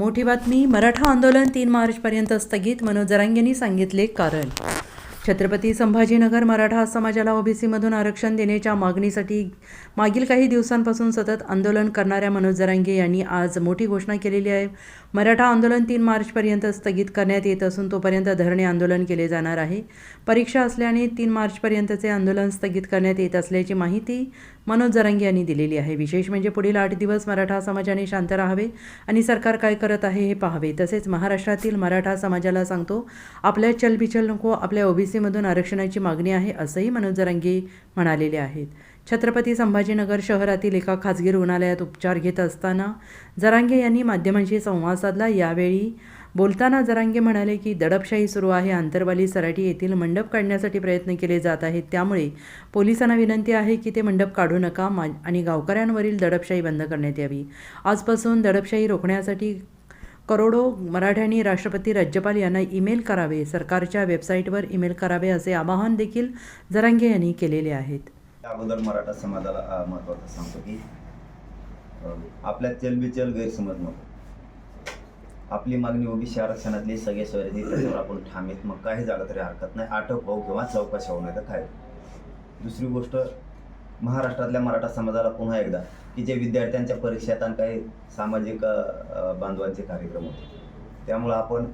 मोठी बातमी मराठा आंदोलन तीन मार्चपर्यंत स्थगित मनोज जरांगेंनी सांगितले कारण. छत्रपती संभाजीनगर मराठा समाजाला ओबीसीमधून आरक्षण देण्याच्या मागणीसाठी मागील काही दिवसांपासून सतत आंदोलन करणाऱ्या मनोज जरांगे यांनी आज मोठी घोषणा केलेली आहे. मराठा आंदोलन तीन मार्चपर्यंत स्थगित करण्यात येत असून तोपर्यंत धरणे आंदोलन केले जाणार आहे. परीक्षा असल्याने तीन मार्चपर्यंतचे आंदोलन स्थगित करण्यात येत असल्याची माहिती मनोज जरांगे यांनी दिलेली आहे. विशेष म्हणजे पुढील आठ दिवस मराठा समाजाने शांत राहावे आणि सरकार काय करत आहे हे पाहावे. तसेच महाराष्ट्रातील मराठा समाजाला सांगतो आपल्या चलबिचल नको आपल्या ओबीसीमधून आरक्षणाची मागणी आहे असंही मनोज जरांगे म्हणालेले आहेत. छत्रपती संभाजीनगर शहरातील एका खाजगी रुग्णालयात उपचार घेत असताना जरांगे यांनी माध्यमांशी संवाद साधला. यावेळी बोलताना जरांगे म्हणाले की दडपशाही सुरू आहे. आंतरवाली सराटी येथील मंडप काढण्यासाठी प्रयत्न केले जात आहेत. त्यामुळे पोलिसांना विनंती आहे की ते मंडप काढू नका मा आणि गावकऱ्यांवरील दडपशाही बंद करण्यात यावी. आजपासून दडपशाही रोखण्यासाठी करोडो मराठ्यांनी राष्ट्रपती राज्यपाल यांना ईमेल करावे सरकारच्या वेबसाईटवर ईमेल करावे असे आवाहन देखील जरांगे यांनी केलेले आहेत. अगोदर मराठा समाजाला महत्त्वाचं सांगतो की आपल्या चलबिचल गैरसमज नको. आपली मागणी ओबीसी आरक्षणातली सगळे सोयरे त्याच्यावर आपण ठामेत मग काही झालं तरी हरकत नाही. अटक होऊ किंवा चौकशी होऊ नाही तर काय? दुसरी गोष्ट महाराष्ट्रातल्या मराठा समाजाला पुन्हा एकदा की जे विद्यार्थ्यांच्या परीक्षेत आणि काही सामाजिक बांधवांचे कार्यक्रम होते. त्यामुळं आपण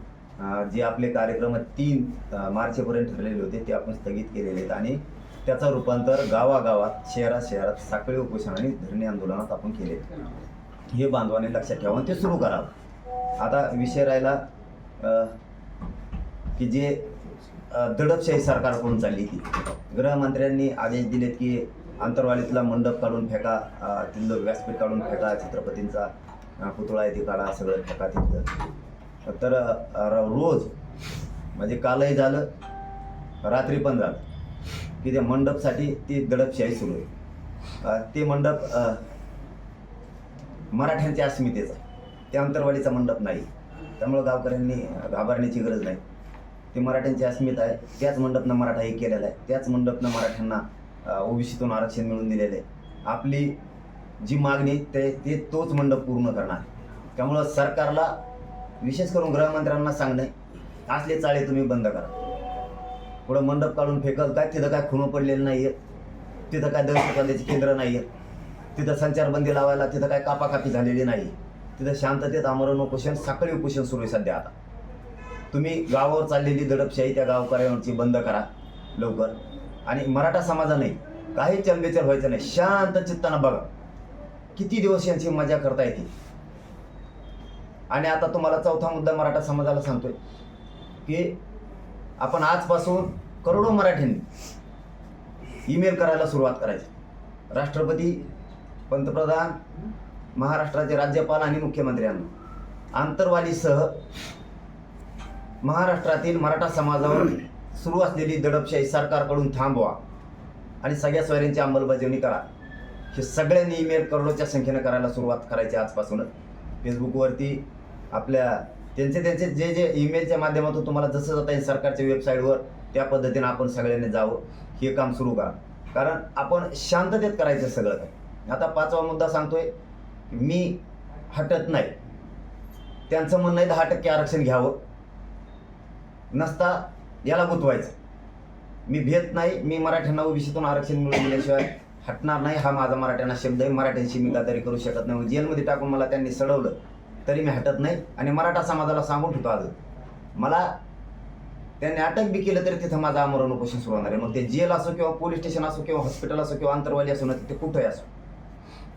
जे आपले कार्यक्रम तीन मार्चपर्यंत ठरलेले होते ते आपण स्थगित केलेले आहेत. आणि त्याचं रूपांतर गावागावात शहरात शहरात साखळी उपोषण आणि धरणे आंदोलनात आपण केले हे बांधवाने लक्षात ठेवा ते सुरू करावं. आता विषय राहिला की जे दडपशाही दडपशाही सरकारकडून चालली ती. गृहमंत्र्यांनी आदेश दिलेत की आंतरवालीतला मंडप काढून फेका तिथलं व्यासपीठ काढून फेका छत्रपतींचा पुतळा आहे ते काढा सगळं फेका तिथलं. तर रोज म्हणजे कालही झालं रात्री पण झालं की त्या मंडपसाठी ती दडपशाही सुरू आहे. ते मंडप मराठ्यांच्या अस्मितेचा. त्या अंतरवालीचा मंडप नाही. त्यामुळं गावकऱ्यांनी घाबरण्याची गरज नाही. ते मराठ्यांची अस्मिता आहे त्याच मंडपनं मराठा हे केलेलं आहे. त्याच मंडपनं मराठ्यांना ओबीसीतून आरक्षण मिळून दिलेलं आहे. आपली जी मागणी ते ते तोच मंडप पूर्ण करणार त्यामुळं सरकारला विशेष करून गृहमंत्र्यांना सांगणे असले चाळे तुम्ही बंद करा. पुढं मंडप काढून फेकल काय तिथं काय खुणं पडलेलं नाही आहेत तिथं काय दहशतवाद्याची केंद्र नाही आहेत तिथं संचारबंदी लावायला तिथं काय कापाकापी झालेली नाही तिथं शांततेत आमरण उपोषण साखळी उपोषण सुरू आहे सध्या आता. तुम्ही गावावर चाललेली दडपशाही त्या गावकऱ्यांवरची बंद करा लवकर. आणि मराठा समाजाने काही चलबेचल व्हायचं नाही शांत चित्तानं बघा. किती दिवस यांची मजा करता येते आणि आता तुम्हाला चौथा मुद्दा मराठा समाजाला सांगतोय की आपण आजपासून करोडो मराठ्यांनी ईमेल करायला सुरुवात करायची. राष्ट्रपती पंतप्रधान महाराष्ट्राचे राज्यपाल आणि मुख्यमंत्र्यांना आंतरवालीसह महाराष्ट्रातील मराठा समाजावर सुरू असलेली दडपशाही सरकारकडून थांबवा आणि सगळ्या सोयऱ्यांची अंमलबजावणी करा. हे सगळ्यांनी ईमेल करोडोच्या संख्येनं करायला सुरुवात करायची आजपासूनच. फेसबुकवरती आपल्या त्यांचे त्यांचे जे जे ईमेलच्या माध्यमातून तुम्हाला जसं जाता येईल सरकारच्या वेबसाईटवर त्या पद्धतीनं आपण सगळ्यांनी जावं. हे काम सुरू करा. कारण आपण शांततेत करायचं सगळं. काय आता पाचवा मुद्दा सांगतोय. मी हटत नाही. त्यांचं म्हणणं आहे दहा टक्के आरक्षण घ्यावं. नसता याला गुंतवायचं. मी भेट नाही मी मराठ्यांना ओबीसीतून आरक्षण मिळवून दिल्याशिवाय हटणार नाही. हा माझा मराठ्यांना शब्द आहे. मराठ्यांशी मी गद्दारी करू शकत नाही. जेलमध्ये टाकून मला त्यांनी सडवलं तरी मी हटत नाही आणि मराठा समाजाला सांगून ठेवतो आज. मला त्यांनी अटक बी केलं तरी तिथं माझं आमरण उपोषण सुरू होणार आहे. मग ते जेल असो किंवा पोलीस स्टेशन असो किंवा हॉस्पिटल असो किंवा अंतरवाली असो ना तिथे कुठंही असो.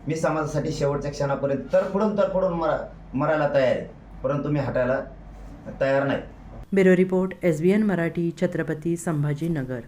मी समाजासाठी शेवटच्या क्षणापर्यंत तरफडून तरफडून मरा मरायला तयार आहे. परंतु मी हटायला तयार नाही. Bureau report S B N Marathi Chhatrapati Sambhajinagar.